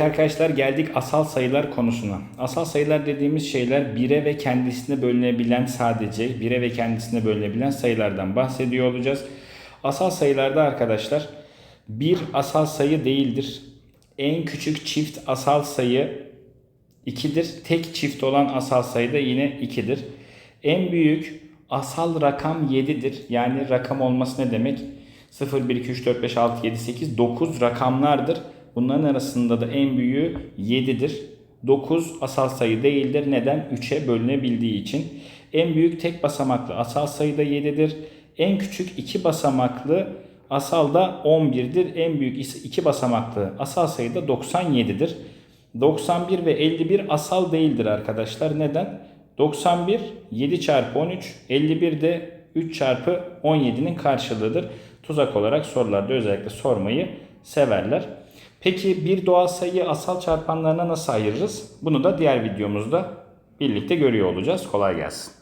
Arkadaşlar geldik asal sayılar konusuna. Asal sayılar dediğimiz şeyler bire ve kendisine bölünebilen sadece bire ve kendisine bölünebilen sayılardan bahsediyor olacağız. Asal sayılarda arkadaşlar bir asal sayı değildir. En küçük çift asal sayı 2'dir. Tek çift olan asal sayı da yine 2'dir. En büyük asal rakam 7'dir. Yani rakam olması ne demek? 0, 1, 2, 3, 4, 5, 6, 7, 8, 9 rakamlardır. Bunların arasında da en büyüğü 7'dir. 9 asal sayı değildir. Neden? 3'e bölünebildiği için. En büyük tek basamaklı asal sayı da 7'dir. En küçük iki basamaklı asal da 11'dir. En büyük ise iki basamaklı asal sayı da 97'dir. 91 ve 51 asal değildir arkadaşlar. Neden? 91 7 çarpı 13, 51 de 3 çarpı 17'nin karşılığıdır. Tuzak olarak sorularda özellikle sormayı severler. Peki bir doğal sayıyı asal çarpanlarına nasıl ayırırız? Bunu da diğer videomuzda birlikte görüyor olacağız. Kolay gelsin.